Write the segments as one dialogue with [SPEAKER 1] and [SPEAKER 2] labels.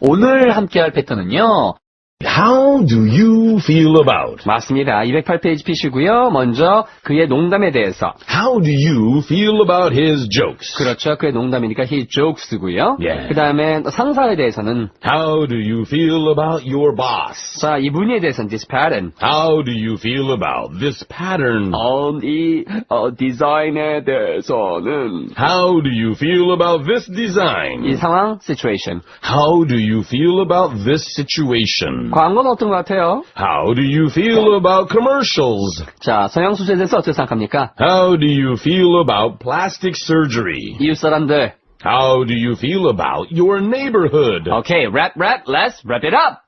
[SPEAKER 1] 오늘 함께할 패턴은요.
[SPEAKER 2] How do you feel about?
[SPEAKER 1] 맞습니다. 208페이지 피시고요. 먼저 그의 농담에 대해서.
[SPEAKER 2] How do you feel about his jokes?
[SPEAKER 1] 그렇죠. 그의 농담이니까 he jokes고요.
[SPEAKER 2] 예.
[SPEAKER 1] 그 다음에 상사에 대해서는
[SPEAKER 2] How do you feel about your boss?
[SPEAKER 1] 자, 이 무늬에 대해서는 this pattern.
[SPEAKER 2] How do you feel about this pattern?
[SPEAKER 1] 어, 이 어, 디자인에 대해서는
[SPEAKER 2] How do you feel about this
[SPEAKER 1] 이
[SPEAKER 2] design?
[SPEAKER 1] 상황 situation.
[SPEAKER 2] How do you feel about this situation?
[SPEAKER 1] 광고는 어떤 것 같아요?
[SPEAKER 2] How do you feel about commercials?
[SPEAKER 1] 자, 성형수술에 대해서 어떻게 생각합니까?
[SPEAKER 2] How do you feel about plastic surgery?
[SPEAKER 1] 이웃 사람들.
[SPEAKER 2] How do you feel about your neighborhood?
[SPEAKER 1] 오케이, rap, rap, let's wrap it up!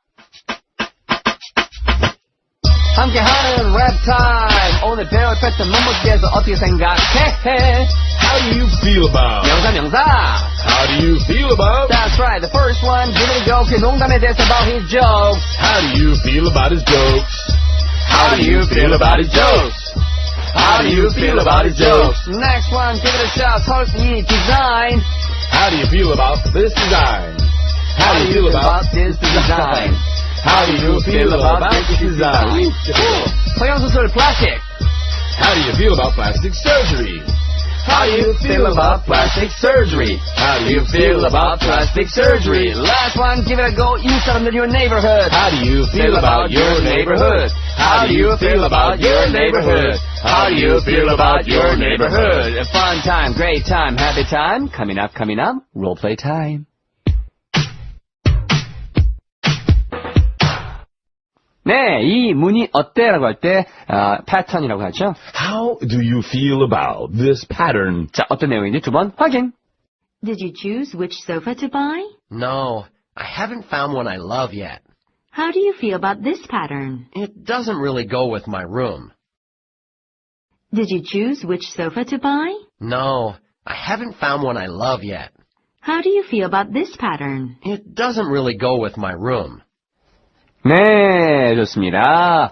[SPEAKER 1] 함께하는 랩 타임! 오늘 배울 패턴 문법에 대해서 어떻게 생각해?
[SPEAKER 2] How do you feel about?
[SPEAKER 1] 명사, 명사!
[SPEAKER 2] How do you feel about?
[SPEAKER 1] That's right, the first one, give it a go. 그 농담에 대해서 about his jokes.
[SPEAKER 2] How do you feel about his jokes?
[SPEAKER 1] How do you feel about his jokes? How do you feel about his jokes? Next one, give it a shot. 설이 design.
[SPEAKER 2] How do you feel about this design? How do you feel about
[SPEAKER 1] this design?
[SPEAKER 2] How do you feel about plastic design?
[SPEAKER 1] Play on sort of plastic.
[SPEAKER 2] How do you feel about plastic surgery?
[SPEAKER 1] How do you feel about plastic surgery?
[SPEAKER 2] How do you feel about plastic surgery?
[SPEAKER 1] Last one, give it a go. You sound in your neighborhood.
[SPEAKER 2] How do you feel about your neighborhood? How do you feel about your neighborhood?
[SPEAKER 1] How do you feel about your neighborhood? A fun time, great time, happy time. Coming up, coming up, role play time. 네, 이 문이 어때라고 할 때, 어, 패턴이라고 하죠.
[SPEAKER 2] How do you feel about this pattern?
[SPEAKER 1] 자, 어떤 내용인지 두 번 확인.
[SPEAKER 3] Did you choose which sofa to buy?
[SPEAKER 4] No, I haven't found one I love yet.
[SPEAKER 3] How do you feel about this pattern?
[SPEAKER 4] It doesn't really go with my room.
[SPEAKER 3] Did you choose which sofa to buy?
[SPEAKER 4] No, I haven't found one I love yet.
[SPEAKER 3] How do you feel about this pattern?
[SPEAKER 4] It doesn't really go with my room.
[SPEAKER 1] 네, 좋습니다.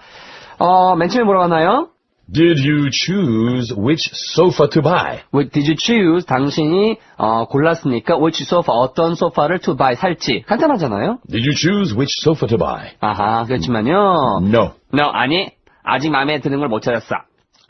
[SPEAKER 1] 어, 맨 처음에 뭐라고 하나요?
[SPEAKER 2] Did you choose which sofa to buy?
[SPEAKER 1] What did you choose? 당신이 어, 골랐으니까 which sofa, 어떤 소파를 to buy, 살지. 간단하잖아요?
[SPEAKER 2] Did you choose which sofa to buy?
[SPEAKER 1] 아하, 그렇지만요.
[SPEAKER 2] No.
[SPEAKER 1] No, 아니, 아직 마음에 드는 걸 못 찾았어.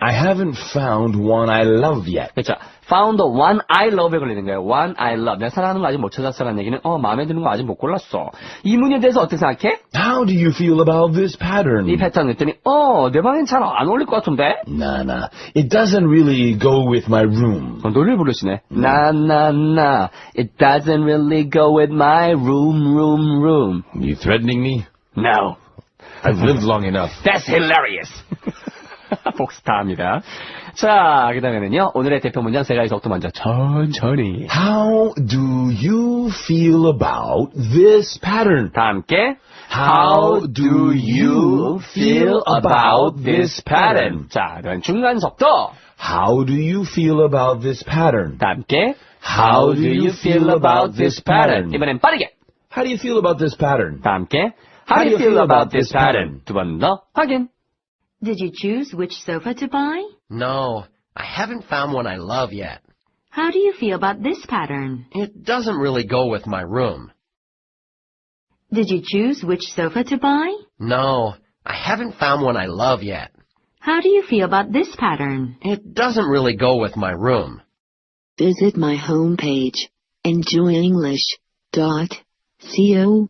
[SPEAKER 2] I haven't found one I love yet.
[SPEAKER 1] 그렇죠. found the one I love에 걸리는 거예요. one I love. 내가 사랑하는 거 아직 못 찾았어라는 얘기는 어, 마음에 드는 거 아직 못 골랐어. 이 문제에 대해서 어떻게 생각해?
[SPEAKER 2] How do you feel about this pattern?
[SPEAKER 1] 이 패턴 그랬더니 어, 내 방엔 잘 안 어울릴 것 같은데?
[SPEAKER 2] Nah, nah. It doesn't really go with my room.
[SPEAKER 1] 어, 노래를 부르시네. 나, 나, 나. It doesn't really go with my room, room, room.
[SPEAKER 2] You threatening me?
[SPEAKER 1] No.
[SPEAKER 2] I've lived long enough.
[SPEAKER 1] That's hilarious. 복스타입니다. 자, 그 다음에는요, 오늘의 대표 문장 세 가지 속도 먼저 천천히.
[SPEAKER 2] How do you feel about this pattern?
[SPEAKER 1] 다 함께. How do you feel about this pattern? 자, 그다음 중간 속도.
[SPEAKER 2] How do you feel about this pattern?
[SPEAKER 1] 다 함께. How do you feel about this pattern? 이번엔 빠르게.
[SPEAKER 2] How do you feel about this pattern?
[SPEAKER 1] 다 함께. How do you feel about this pattern? 두 번 더 확인.
[SPEAKER 3] Did you choose which sofa to buy?
[SPEAKER 4] No, I haven't found one I love yet.
[SPEAKER 3] How do you feel about this pattern?
[SPEAKER 4] It doesn't really go with my room.
[SPEAKER 3] Did you choose which sofa to buy?
[SPEAKER 4] No, I haven't found one I love yet.
[SPEAKER 3] How do you feel about this pattern?
[SPEAKER 4] It doesn't really go with my room.
[SPEAKER 5] Visit my homepage, enjoyenglish.co.kr.